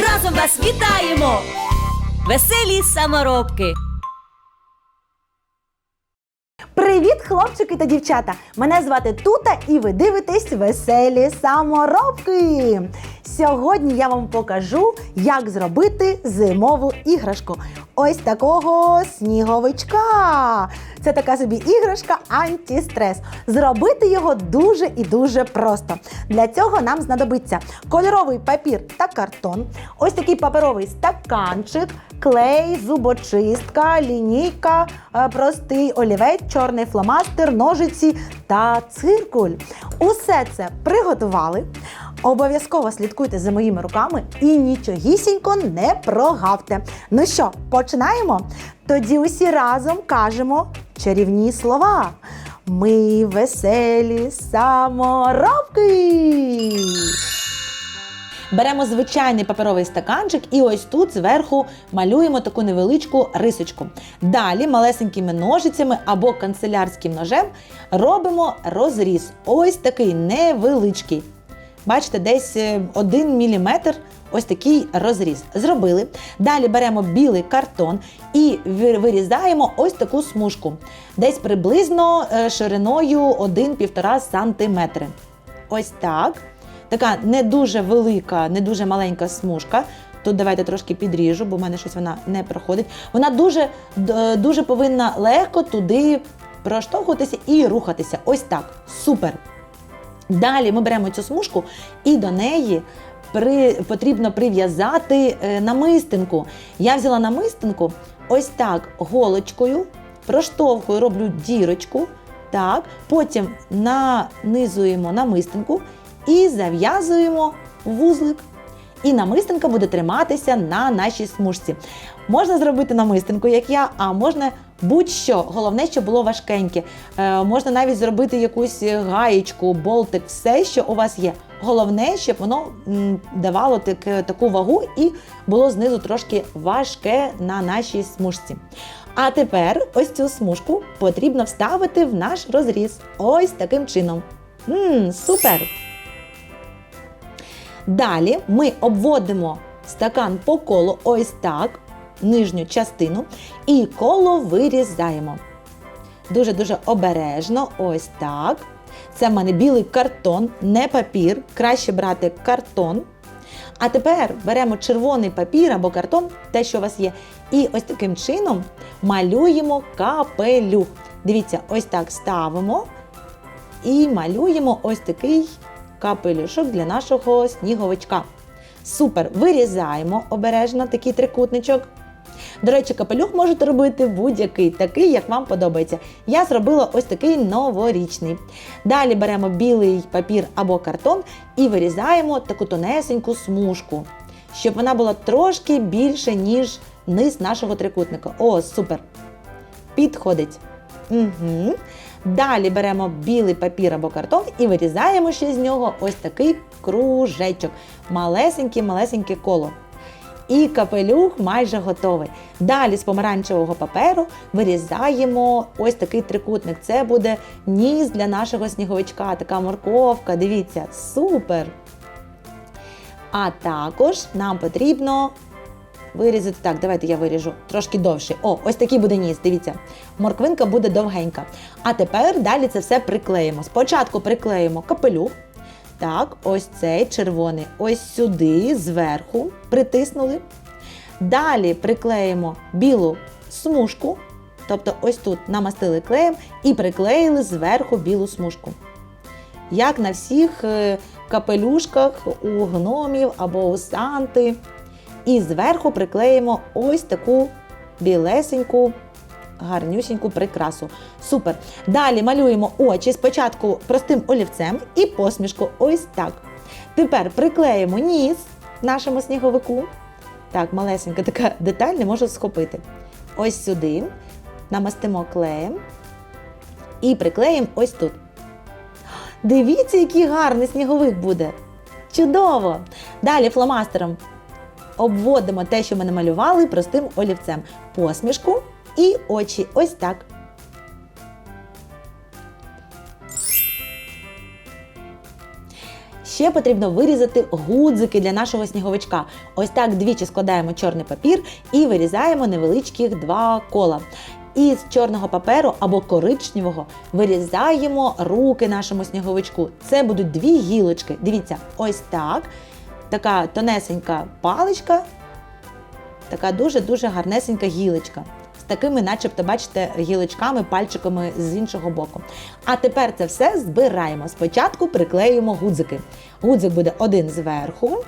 разом вас вітаємо, веселі саморобки. Привіт, хлопчики та дівчата! Мене звати Тута і ви дивитесь веселі саморобки. Сьогодні я вам покажу, як зробити зимову іграшку. Ось такого сніговичка. Це така собі іграшка антистрес. Зробити його дуже і дуже просто. Для цього нам знадобиться кольоровий папір та картон, ось такий паперовий стаканчик, клей, зубочистка, лінійка, е, простий олівець, чорний фломастер, ножиці та циркуль. Усе це приготували. Обов'язково слідкуйте за моїми руками і нічогісінько не прогавте. Ну що, починаємо? Тоді усі разом кажемо чарівні слова. Ми веселі саморобки. Беремо звичайний паперовий стаканчик і ось тут зверху малюємо таку невеличку рисочку. Далі малесенькими ножицями або канцелярським ножем робимо розріз. Ось такий невеличкий. Бачите, десь 1 мм ось такий розріз. Зробили. Далі беремо білий картон і вирізаємо ось таку смужку. Десь приблизно е, шириною 1-1,5 см. Ось так. Така не дуже велика, не дуже маленька смужка. Тут давайте трошки підріжу, бо в мене щось вона не проходить. Вона дуже, дуже повинна легко туди проштовхуватися і рухатися. Ось так. Супер. Далі ми беремо цю смужку і до неї при, потрібно прив'язати е, намистинку. Я взяла намистинку ось так голочкою, проштовхую, роблю дірочку. Так, потім нанизуємо намистинку і зав'язуємо вузлик. І намистинка буде триматися на нашій смужці. Можна зробити намистинку, як я, а можна будь-що. Головне, щоб було важкеньке. Е, можна навіть зробити якусь гаєчку, болтик, все, що у вас є. Головне, щоб воно давало так, таку вагу і було знизу трошки важке на нашій смужці. А тепер ось цю смужку потрібно вставити в наш розріз. Ось таким чином. Мм, супер! Далі ми обводимо стакан по колу ось так, нижню частину, і коло вирізаємо. Дуже-дуже обережно, ось так. Це в мене білий картон, не папір. Краще брати картон. А тепер беремо червоний папір або картон, те, що у вас є, і ось таким чином малюємо капелюх. Дивіться, ось так ставимо і малюємо ось такий капелюшок для нашого сніговичка. Супер! Вирізаємо обережно такий трикутничок. До речі, капелюх можете робити будь-який, такий, як вам подобається. Я зробила ось такий новорічний. Далі беремо білий папір або картон і вирізаємо таку тонесеньку смужку, щоб вона була трошки більше, ніж низ нашого трикутника. О, супер! Підходить. Угу. Далі беремо білий папір або картон і вирізаємо ще з нього ось такий кружечок. Малесеньке-малесеньке коло. І капелюх майже готовий. Далі з помаранчевого паперу вирізаємо ось такий трикутник. Це буде ніс для нашого сніговичка, така морковка. Дивіться, супер! А також нам потрібно вирізати. Так, давайте я виріжу трошки довше. О, ось такий буде ніс. Дивіться, морквинка буде довгенька. А тепер далі це все приклеїмо. Спочатку приклеїмо капелюх. Так, ось цей червоний, ось сюди, зверху, притиснули. Далі приклеїмо білу смужку, тобто ось тут намастили клеєм і приклеїли зверху білу смужку. Як на всіх е, капелюшках у гномів або у санти. І зверху приклеїмо ось таку білесеньку, гарнюсіньку прикрасу. Супер. Далі малюємо очі спочатку простим олівцем і посмішку ось так. Тепер приклеїмо ніс нашому сніговику. Так, малесенька така деталь не можу схопити. Ось сюди намастимо клеєм і приклеїмо ось тут. Дивіться, який гарний сніговик буде. Чудово! Далі фломастером обводимо те, що ми намалювали простим олівцем. Посмішку і очі. Ось так. Ще потрібно вирізати гудзики для нашого сніговичка. Ось так двічі складаємо чорний папір і вирізаємо невеличких два кола. І з чорного паперу або коричневого вирізаємо руки нашому сніговичку. Це будуть дві гілочки. Дивіться, ось так. Така тонесенька паличка, така дуже-дуже гарнесенька гілочка. Такими, начебто, бачите, гілочками, пальчиками з іншого боку. А тепер це все збираємо. Спочатку приклеюємо гудзики. Гудзик буде один зверху,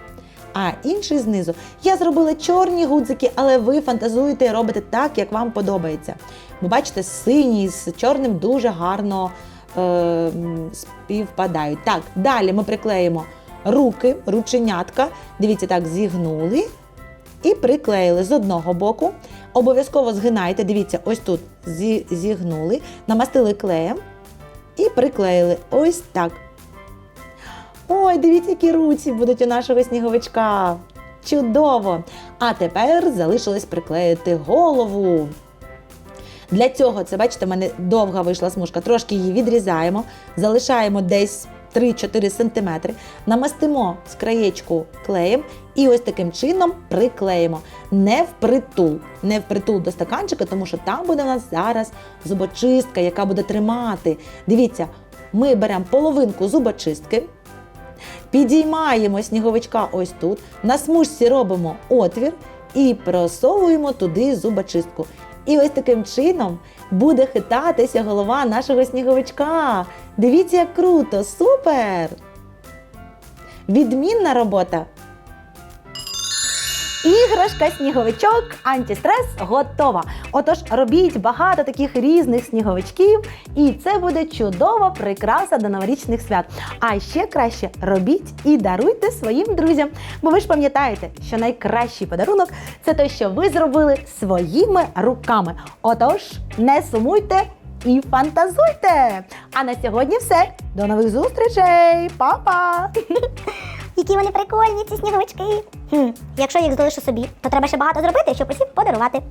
а інший знизу. Я зробила чорні гудзики, але ви фантазуєте і робите так, як вам подобається. Ви бачите, синій з чорним дуже гарно е, співпадають. Так, далі ми приклеїмо руки, рученятка. Дивіться, так, зігнули і приклеїли з одного боку. Обов'язково згинайте, дивіться, ось тут зі- зігнули, намастили клеєм і приклеїли. Ось так. Ой, дивіться, які руці будуть у нашого сніговичка. Чудово! А тепер залишилось приклеїти голову. Для цього, це бачите, в мене довга вийшла смужка, трошки її відрізаємо, залишаємо десь 3-4 см, намастимо з краєчку клеєм і ось таким чином приклеїмо. Не впритул, не впритул до стаканчика, тому що там буде у нас зараз зубочистка, яка буде тримати. Дивіться, ми беремо половинку зубочистки, підіймаємо сніговичка ось тут, на смужці робимо отвір і просовуємо туди зубочистку. І ось таким чином буде хитатися голова нашого сніговичка. Дивіться, як круто! Супер! Відмінна робота! Іграшка, сніговичок, антистрес готова. Отож, робіть багато таких різних сніговичків, і це буде чудова прикраса до новорічних свят. А ще краще робіть і даруйте своїм друзям. Бо ви ж пам'ятаєте, що найкращий подарунок це те, що ви зробили своїми руками. Отож, не сумуйте і фантазуйте! А на сьогодні все. До нових зустрічей! Па-па! Які вони прикольні, ці сніговички. Хм, якщо їх залишу собі, то треба ще багато зробити, щоб усім подарувати.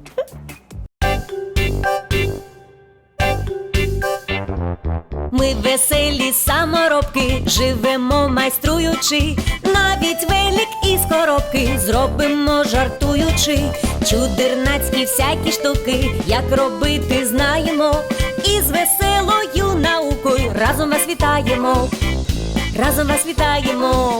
Ми веселі саморобки, живемо майструючи, навіть велик із коробки зробимо жартуючи, чудернацькі всякі штуки, як робити знаємо, і з веселою наукою разом вас вітаємо, разом вас вітаємо,